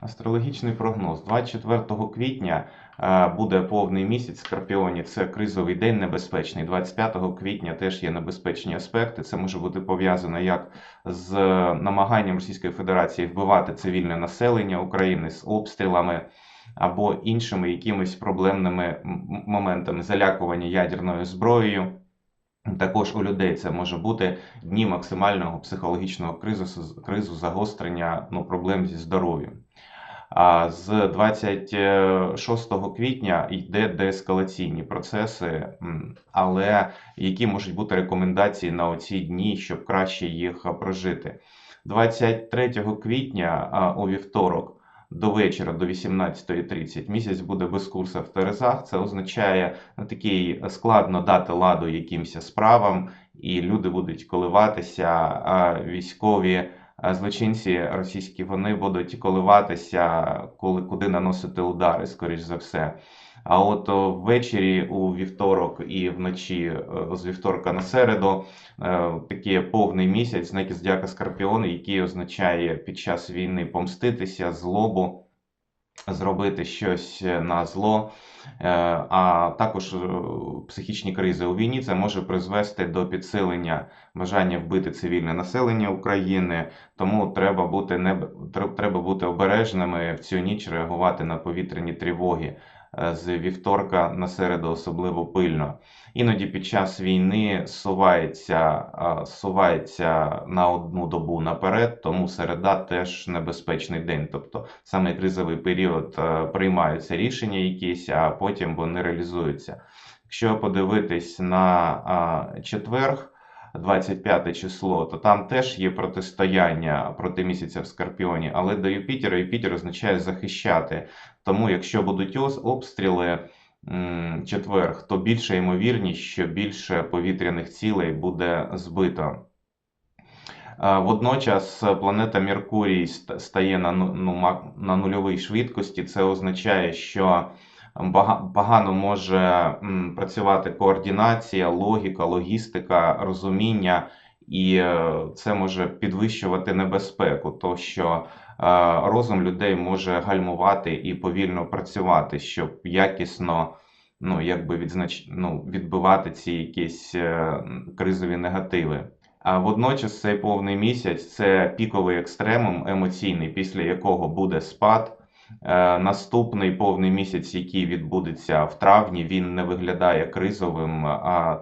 Астрологічний прогноз. 24 квітня е, буде повний місяць в Скорпіоні. Це кризовий день небезпечний. 25 квітня теж є небезпечні аспекти. Це може бути пов'язано як з намаганням Російської Федерації вбивати цивільне населення України з обстрілами або іншими якимись проблемними моментами залякування ядерною зброєю. Також у людей це може бути дні максимального психологічного кризу, кризу загострення ну, проблем зі здоров'ям. А з 26 квітня йде деескалаційні процеси, але які можуть бути рекомендації на оці дні, щоб краще їх прожити. 23 квітня у вівторок до вечора, до 18.30 місяць буде без курсу в Терезах. Це означає ну, такий складно дати ладу якимось справам, і люди будуть коливатися, військові. А Злочинці російські вони будуть коливатися, коли куди наносити удари, скоріш за все. А от ввечері у вівторок і вночі е, з вівторка на середу такі такий повний місяць, знаки Здяка Скорпіон, який означає під час війни помститися, злобу, зробити щось на зло. Е, А також е, психічні кризи у війні це може призвести до підсилення бажання вбити цивільне населення України. Тому треба бути не треба бути обережними в цю ніч реагувати на повітряні тривоги е, з вівторка на середу особливо пильно. Іноді під час війни сувається, е, сувається на одну добу наперед, тому середа теж небезпечний день. Тобто саме кризовий період е, приймаються рішення якісь, а потім вони реалізуються. Якщо подивитись на четверг, 25 число, то там теж є протистояння проти місяця в Скорпіоні, але до Юпітера Юпітер означає захищати. Тому, якщо будуть обстріли четверг, то більша ймовірність, що більше повітряних цілей буде збито. Водночас планета Меркурій стає на, ну, ну, на нульовій швидкості. Це означає, що погано може працювати координація, логіка, логістика, розуміння, і е, це може підвищувати небезпеку, то що е, розум людей може гальмувати і повільно працювати, щоб якісно ну, якби відзнач... ну, відбивати ці якісь е, кризові негативи. А водночас цей повний місяць це піковий екстремум емоційний, після якого буде спад. Е, Наступний повний місяць, який відбудеться в травні, він не виглядає кризовим,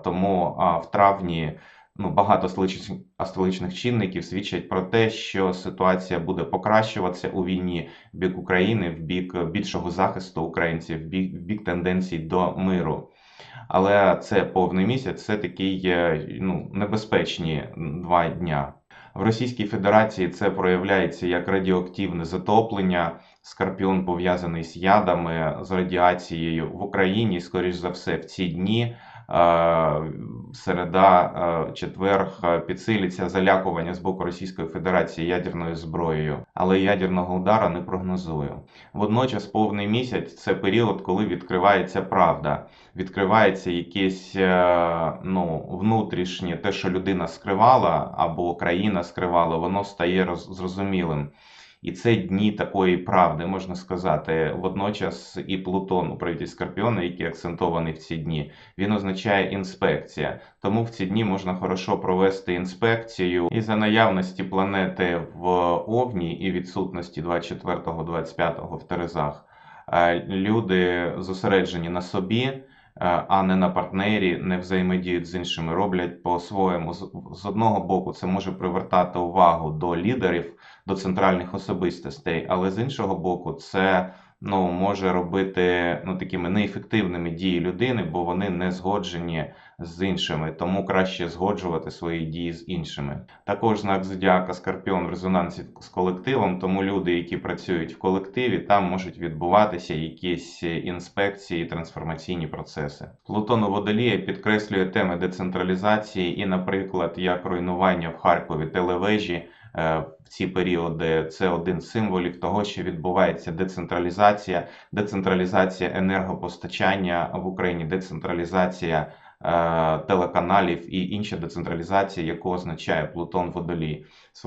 тому в травні ну, багато астрологічних- чинників свідчать про те, що ситуація буде покращуватися у війні в бік України, в бік більшого захисту українців, в бік, в бік тенденцій до миру. Але це повний місяць, це такий е, ну, небезпечні два дня. В Російській Федерації це проявляється як радіоактивне затоплення. Скорпіон пов'язаний з ядами, з радіацією в Україні, скоріш за все, в ці дні. е, Середа, е, четверг е, підсилиться залякування з боку Російської Федерації ядерною зброєю, але ядерного удара не прогнозую. Водночас повний місяць це період, коли відкривається правда, відкривається якесь ну, внутрішнє, те, що людина скривала або країна скривала, воно стає роз- зрозумілим. І це дні такої правди, можна сказати. Водночас і Плутон у привіді Скорпіона, який акцентований в ці дні, він означає інспекція. Тому в ці дні можна хорошо провести інспекцію. І за наявності планети в Овні і відсутності 24-25 в Терезах, е, люди зосереджені на собі. Е, А не на партнері, не взаємодіють з іншими, роблять по-своєму. З з одного боку, це може привертати увагу до лідерів, до центральних особистостей, але з іншого боку, це ну, може робити ну, такими неефективними дії людини, бо вони не згоджені з іншими, тому краще згоджувати свої дії з іншими. Також знак зодіака Скорпіон в резонансі з колективом, тому люди, які працюють в колективі, там можуть відбуватися якісь інспекції, трансформаційні процеси. Плутон у Водолія підкреслює теми децентралізації і, наприклад, як руйнування в Харкові телевежі. Е, В ці періоди це один з символів того, що відбувається децентралізація, децентралізація енергопостачання в Україні, децентралізація е, телеканалів і інша децентралізація, яку означає Плутон Водолій. В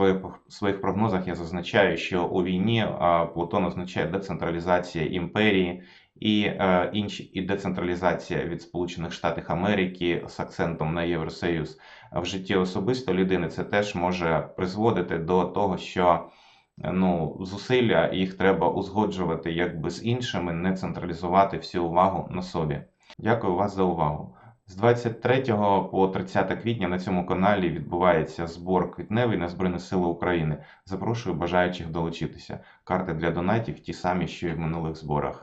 своїх, прогнозах я зазначаю, що у війні е, Плутон означає децентралізація імперії і е, інші і децентралізація від Сполучених Штатів Америки з акцентом на Євросоюз. В житті особисто людини це теж може призводити до того, що ну, зусилля їх треба узгоджувати якби з іншими, не централізувати всю увагу на собі. Дякую вас за увагу. З 23 по 30 квітня на цьому каналі відбувається збор квітневий на Збройні Сили України. Запрошую бажаючих долучитися. Карти для донатів ті самі, що і в минулих зборах.